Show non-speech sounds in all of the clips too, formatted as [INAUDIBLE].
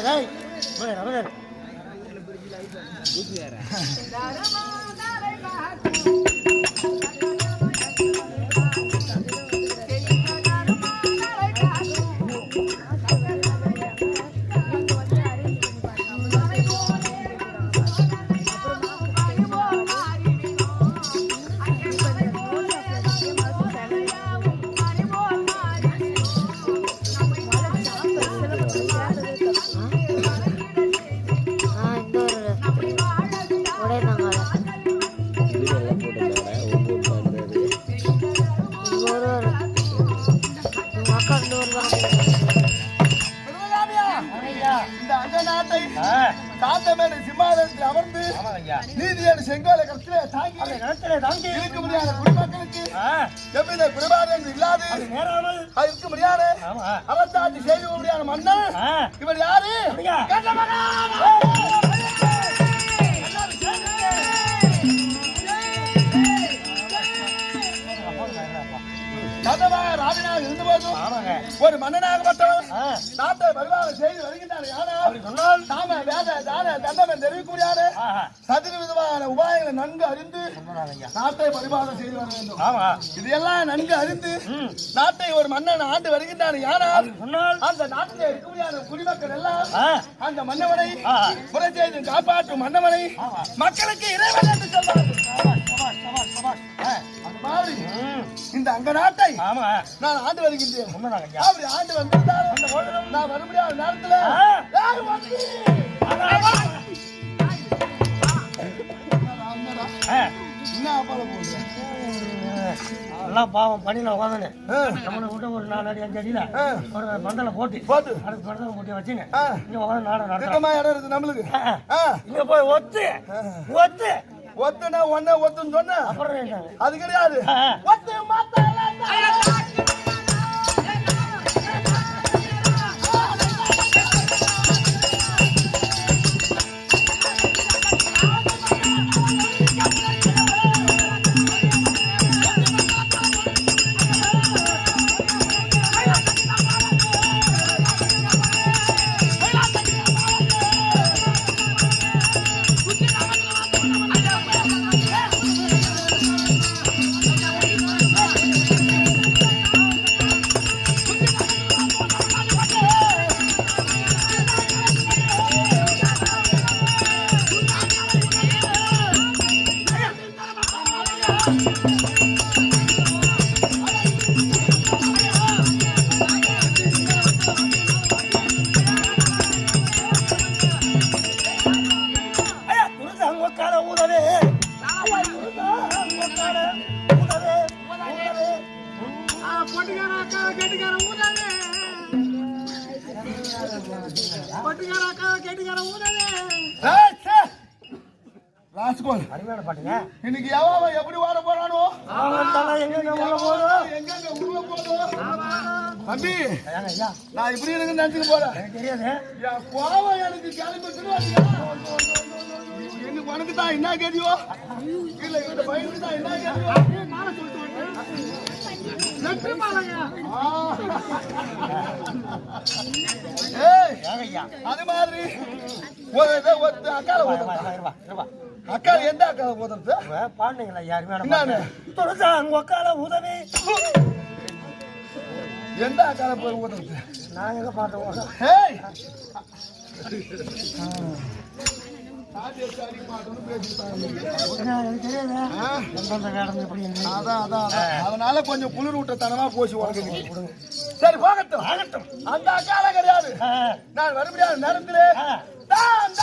ரமதன் [LAUGHS] காந்தமேடு சிம்மாதனத்தில் அமர்ந்து நீதியான செங்கோலை கருத்திலே தாங்கி தாங்கி இருக்க முடியாத குடிமக்களுக்கு எவ்வித குடிபாதம் இல்லாது அது இருக்க முடியாத அரசாட்சி செய்து முடியாத மன்னன் இவர் யாரு ஒரு மன்னனாகப்பட்டவன் ஆ, நாட்டை பரிமாணம் செய்து வருகின்றார். அப்படி சொன்னால்? நாம வேத தான தண்டனம் தெரிவிக்க முடியாத ஆஹா, சதுர விதமான உபாயங்களை நன்கு அறிந்து நாட்டை பரிமாணம் செய்து வர வேண்டும். ஆமா. இதையெல்லாம் நன்கு அறிந்து நாட்டை ஒரு மன்னன் ஆண்டு வருகின்றான். யானால் அப்படி சொன்னால்? அந்த நாட்டில் இருக்க முடியாத குடிமக்கள் எல்லாம் அந்த மன்னவனை செய்து காப்பாற்றும் மன்னவனை. மக்களுக்கு இறைவன் என்று சொல்வார்கள். இந்த அங்க நாட்டை ஆமா. நான் ஆண்டு வருகின்றேன். அப்படி ஆண்டு வந்திருந்தாலும் நான் முடியாத நேரத்துல என்ன அப்பால போகுது? எல்லாம் பாவம் பணியில உட்காந்துன்னு. நம்மளை விட்டு ஒரு நாலு அடி அஞ்சு அடியில. ஒரு பந்தல போட்டு போட்டு. அதுக்கு பந்தல போட்டு வச்சுன்னு. இங்க உட்காந்து நாடகம் திட்டமா இடம் இருக்கு நம்மளுக்கு. இங்க போய் ஒத்து ஒத்து. ஒத்துனா ஒன்ன ஒத்துன்னு சொன்ன? அது கிடையாது. ஒத்து மாத்தா அருமையான பாட்டுங்க. இன்னைக்கு எவன் எப்படி ஓட போறானோ? எங்கெங்க உள்ள போதும் எங்க உள்ள தம்பி நான் இப்படி இருக்கு நினைச்சுக்க போறேன். எனக்கு தெரியாது. என் கோவம் எனக்கு உனக்கு தான் என்ன கேதியோ இல்ல இந்த பையனுக்கு தான் என்ன கேதியோ ஐயா அது மாதிரி ஒரு அக்கால அக்கா எந்த அக்கால ஊதுறது இவ பாடுனீங்களா ஐயா, உங்க கால ஊதவே. எந்த அக்கால போய் ஊதுறது நாங்க எங்க அதனால கொஞ்சம் குளிர் விட்டத்தனமா போச்சு உனக்கு சரி போகட்டும் ஆகட்டும் அந்த அக்கால கிடையாது நான் வர முடியாத நேரத்திலே ஆ. தான்,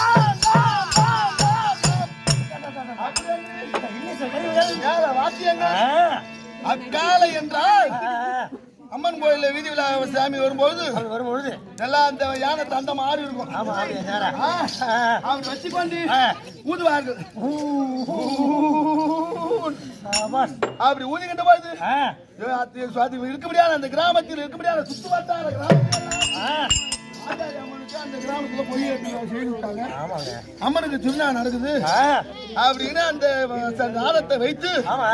அக்காலை என்றால் அம்மன் கோயில்ல வீதி விழா சாமி வரும்போது அது வரும் பொழுது எல்லாம் அந்த யானை தந்தம் ஆடி இருக்கும். ஆமா அவங்க வச்சுக்கொண்டு. ஊதுவார்கள். அப்படி ஊதிக்கிட்ட போது இருக்க முடியாத அந்த கிராமத்தில் இருக்க முடியாத சுத்து வட்டார கிராமத்தில் ஆ, ஆச்சாரி அம்மனுக்கு அந்த கிராமத்துல பொய் செய்து விட்டாங்க அம்மனுக்கு நடக்குது. ஆ, அப்படின்னு அந்த நாளத்தை வைத்து ஆமா.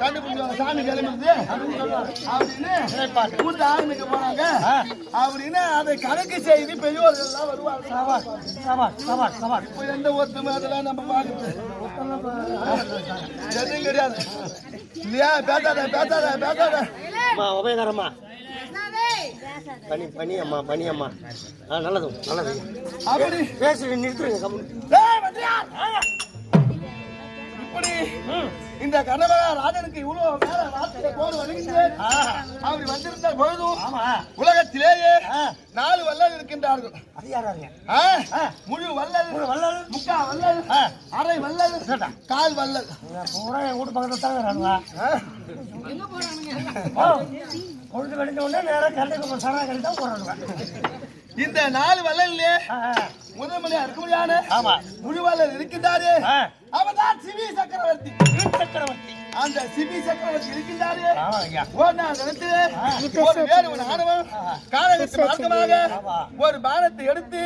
கண்டுபிடிச்சாங்க சாமி கிளம்புது அப்படின்னு. கூட்டு ஆரம்பிக்க போறாங்க. ஆ. அப்படின்னு அதை கணக்கு செய்து பெரியவர்கள் எல்லாம் வருவாங்க இப்ப எந்த ஒத்துமை அதெல்லாம் நம்ம பாக்குறது எதுவும் கிடையாது. இல்லையா? பேசாத பேசாத பேசாத. அம்மா உபயகரம்மா. பனி பனி அம்மா பனி அம்மா ஆ நல்லது நல்லது. அப்படி. பேசுறது நிறுத்துருங்க! இப்படி இந்த கனவரா ராஜனுக்கு இவ்வளவு மேல ராத்திரியை போர் வருகிறது அப்படி வந்திருந்த பொழுதும் ஆமா. உலகத்திலேயே நாலு வல்லல் இருக்கின்றார்கள். அது யாராருங்க ஆ? முழு வல்லல் ஒரு வல்லாரு முக்கா வல்லல். அரை வல்லல். கால் வல்லல் பூரா என் வீட்டு பக்கத்துல ஆ? ஓ, பொழுது வெடிஞ்ச உடனே நேரம் கரண்ட்டுக்கு சரணா கட்டி தான் போறானுங்க இந்த நாலு ஆ. முதல் மணி இருக்க முடியாது ஆமா. முழு வல்லல் இருக்கின்றாரு. ஆ, அவர்தான் சிவி சக்கரவர்த்தி. சக்கரவர்த்தி. அந்த சிவி சக்கரவர்த்தி இருக்கின்றாரு. ஓனா நினைத்து ஒரு வேறு ஒரு ஆணவம். காலகத்து மார்க்கமாக. ஒரு பானத்தை எடுத்து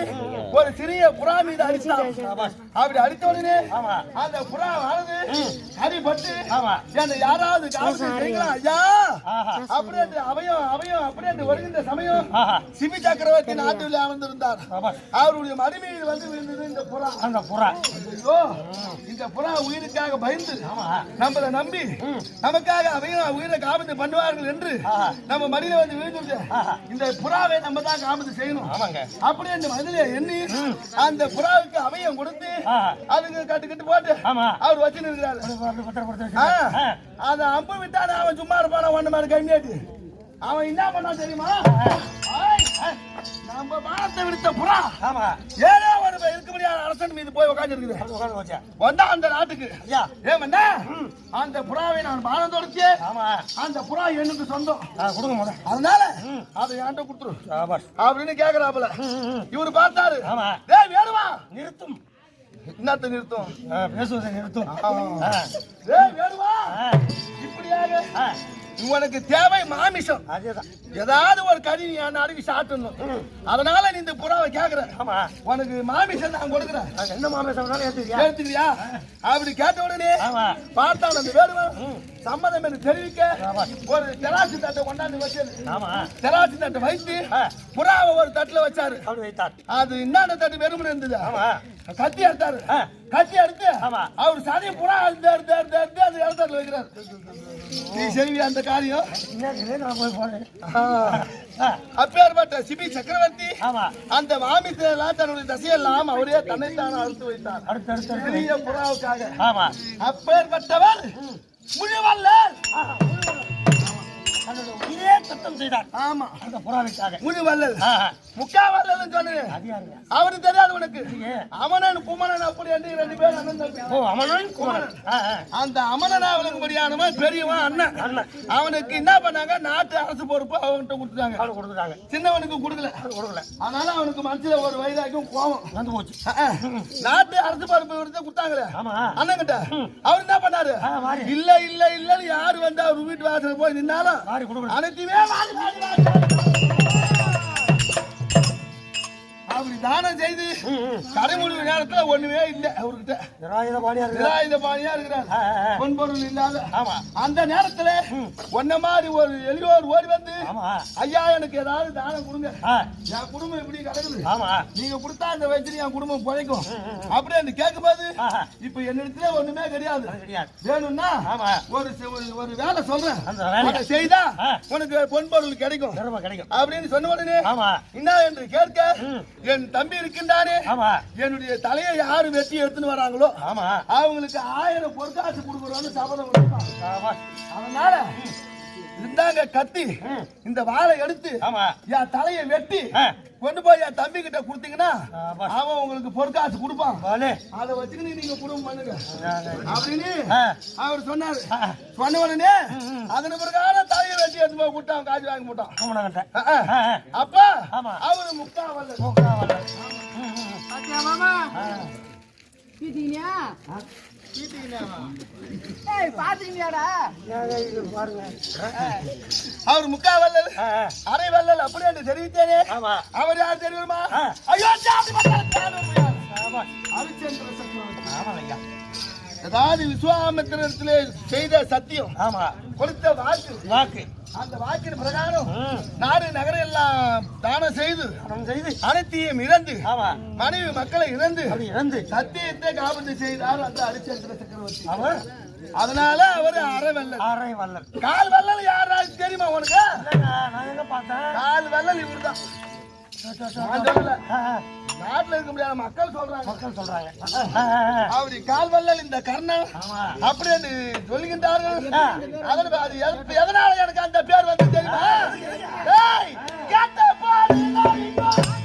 ஒரு சிறிய புறா மீது சபாஷ் அப்படி அடித்த உடனே ஆமா. அந்த புறா ஆனது அடிபட்டு ஆமா. என்னை யாராவது காவல் செய்யுங்களா ஐயா! ஆஹா. அப்படி என்று அவையும் அவையும் அப்படி என்று வருகின்ற சமயம் சிபி சக்கரவர்த்தி நாட்டில் அமர்ந்திருந்தார். அவருடைய மடிமையில் வந்து விழுந்தது இந்த புறா. அந்த புறா. ஐயோ இந்த புறா உயிருக்காக பயந்து ஆமா. நம்மள நம்பி நமக்காக அவையும் உயிரை காபந்து பண்ணுவார்கள் என்று. நம்ம மடியில வந்து விழுந்துருச்சு. இந்த புறாவை நம்ம தான் காபந்து செய்யணும். ஆமாங்க. அப்படி அந்த மதில எண்ணி அந்த புறாவுக்கு அவையம் கொடுத்து. அதுக்கு கட்டு கட்டு போட்டு அவர் வச்சு. ஆ. அத அம்பு விட்டானே அவன் சும்மா இருப்பான ஒண்ணு மாதிரி கம்மியாட்டு? அவன் என்ன பண்ணா தெரியுமா? நம்ம பானத்தை விடுத்த புறா. ஆமா. இருக்க முடியாத அரசன் மீது போய் உட்கார்ந்து வந்தா அந்த நாட்டுக்கு. அந்த புறாவை நான் பானம் ஆமா. அந்த புறா எனக்கு சொந்தம். கொடுங்க முத அதனால அதை என்கிட்ட கொடுத்துரு. அப்படின்னு கேக்குறாப்புல. இவரு பார்த்தாரு. ஆமா. டேய் வேணுமா? நிறுத்தும். என்னத்த நிறுத்தும்? பேசுவதை நிறுத்தும். டேய் வேணுமா. இப்படியாக. உனக்கு தேவை மாமிசம். ஏதாவது ஒரு கறி நீ அடிக்க சாப்பிடணும். அதனால நீ இந்த புறாவை கேக்குற. ஆமா. உனக்கு மாமிசம் நான் கொடுக்குறேன். என்ன மாமே சொன்னாலும் ஏத்துக்கியா எடுத்துக்கிறியா அப்படி கேட்ட உடனே ஆமா. பார்த்தான் அந்த வேடுவன் சம்மதம் என்று தெரிவிக்க. ஒரு தெராசி தட்டை கொண்டாந்து வச்சது ஆமா. தெராசி தட்டை வைத்து. புறாவை ஒரு தட்டுல வச்சாரு. அது இன்னாண்ட தட்டு வெறுமனே இருந்தது. ஆமா. கத்தி எடுத்தாரு. கத்தி எடுத்து ஆமா. அவர் சரி புறா எடுத்து எடுத்து எடுத்து எடுத்து அந்த இடத்துல வைக்கிறார். நீ செய்வியா அந்த காரியம்? நான் போய் போறேன் ஆ. அப்பேற்பட்ட சிபி சக்கரவர்த்தி ஆமா. அந்த மாமிசெல்லாம் தன்னுடைய தசையெல்லாம் அவரே தன்னைத்தான் அறுத்து வைத்தார். அடுத்து அடுத்து அடுத்து. பெரிய புறாவுக்காக. ஆமா. அப்பேற்பட்டவர் முழுவல்லர் தன்னோட உயிரே தத்தம் செய்தார். ஆமா. அந்த புறாவிற்காக. முழுவல்லல் ஆ. முக்கா வல்லல் சொன்னது அவரு தெரியாது உனக்கு. அமனன் குமணன் அப்படி என்று ரெண்டு பேரும் அண்ணன் ஓ அமனன் குமரன். அந்த அமனனா அவனுக்கு முடியானவன் பெரியவன் அண்ணன். அண்ணன். அவனுக்கு என்ன பண்ணாங்க? நாட்டு அரசு பொறுப்பு அவன்கிட்ட கொடுத்துட்டாங்க. அவனு கொடுத்துட்டாங்க. சின்னவனுக்கு கொடுக்கல. கொடுக்கல. அதனால அவனுக்கு மனசுல ஒரு வயதாக்கும் கோபம். வந்து போச்சு. நாட்டு அரசு பொறுப்பு விடுத்து கொடுத்தாங்களே. ஆமா. அண்ணன் கிட்ட அவர் என்ன பண்ணாரு. இல்ல இல்ல இல்லன்னு யாரு வந்து அவர் வீட்டு வாசல் போய் நின்னாலும் அனைத்துமே வாரி, தானம் செய்து கடைமுடிவு நேரத்துல ஒண்ணுமே இல்ல அவர்கிட்ட. நிராயுத பாணியா இருக்கு நிராயுத பாணியா இருக்கிறார். பொன்பொருள் இல்லாத. ஆமா. அந்த நேரத்துல ஒன்ன மாதிரி ஒரு எளியோர் ஓடி வந்து ஆமா. ஐயா எனக்கு ஏதாவது தானம் கொடுங்க. என் குடும்பம் இப்படி கிடக்குது? ஆமா. நீங்க கொடுத்தா அந்த வயசுல என் குடும்பம் பிழைக்கும். அப்படியே அந்த கேட்கும்போது ஆஹா. இப்ப என்னிடத்துல ஒண்ணுமே கிடையாது. வேணும்னா ஆமா. ஒரு ஒரு- வேலை சொல்றேன். அந்த அதை செய்தா. உனக்கு பொன்பொருள் கிடைக்கும். கிடைக்கும். அப்படின்னு சொன்ன உடனே ஆமா. என்ன என்று கேட்க. என் தம்பி இருக்கின்றானே. ஆமா. என்னுடைய தலையை யாரு வெட்டி எடுத்துன்னு வராங்களோ ஆமா. அவங்களுக்கு ஆயிரம் பொற்காசு கொடுக்குறோன்னு சபதம் கொடுப்பான். அதனால இருந்தாங்க கத்தி. இந்த வாளை எடுத்து ஆமா. என் தலையை வெட்டி ஆ. கொண்டு போய் என் தம்பி கிட்ட கொடுத்தீங்கன்னா ஆமா. அவன் உங்களுக்கு பொற்காசு கொடுப்பான். அதை வச்சுக்கிட்டு நீங்க குடும்பம் பண்ணுங்க. அப்படின்னு. அவர் சொன்னாரு. சொன்ன உடனே அதன் பிரகாரம் தலையை வெட்டி எடுத்து போய் அவன் காசு வாங்கி ஆ. அப்ப ஆமா. அவரு முக்கா வரல மூக்கா வரல. அவர் முக்கா வல்லல். அரை வல்லல் அப்படி என்று தெரிவித்தேனே. ஆமா. அவர் யார் தெரியுமா. ஐயோ அதாவது விஸ்வாமித்திரத்திலே செய்த சத்தியம். ஆமா. கொடுத்த வாக்கு. வாக்கு. அந்த வாக்கின் பிரகாரம். நாடு நகரம் எல்லாம் தானம் செய்து செய்து. அனைத்தையும் இழந்து மனைவி மக்களை இழந்து அப்படி இறந்து சத்தியத்தை காபந்து செய்தார் அந்த ஹரிச்சந்திர சக்கரவர்த்தி. அவன் அதனால அவர் ஆரை வல்லல் கால் வல்லல் யாராவது தெரியுமா உனக்கு? நான் எங்க பார்த்தேன்? கால் வல்லல் இவர்தான். நாட்டுல இருக்க முடியாத மக்கள் சொல்றாங்க மக்கள் சொல்றாங்க அவரு கால்வல்லல் இந்த கர்ணன் அப்படின்னு சொல்லுகின்றார்கள் அதன் அது எதனால எனக்கு அந்த பேர் வந்து தெரியுமா? கேட்ட போது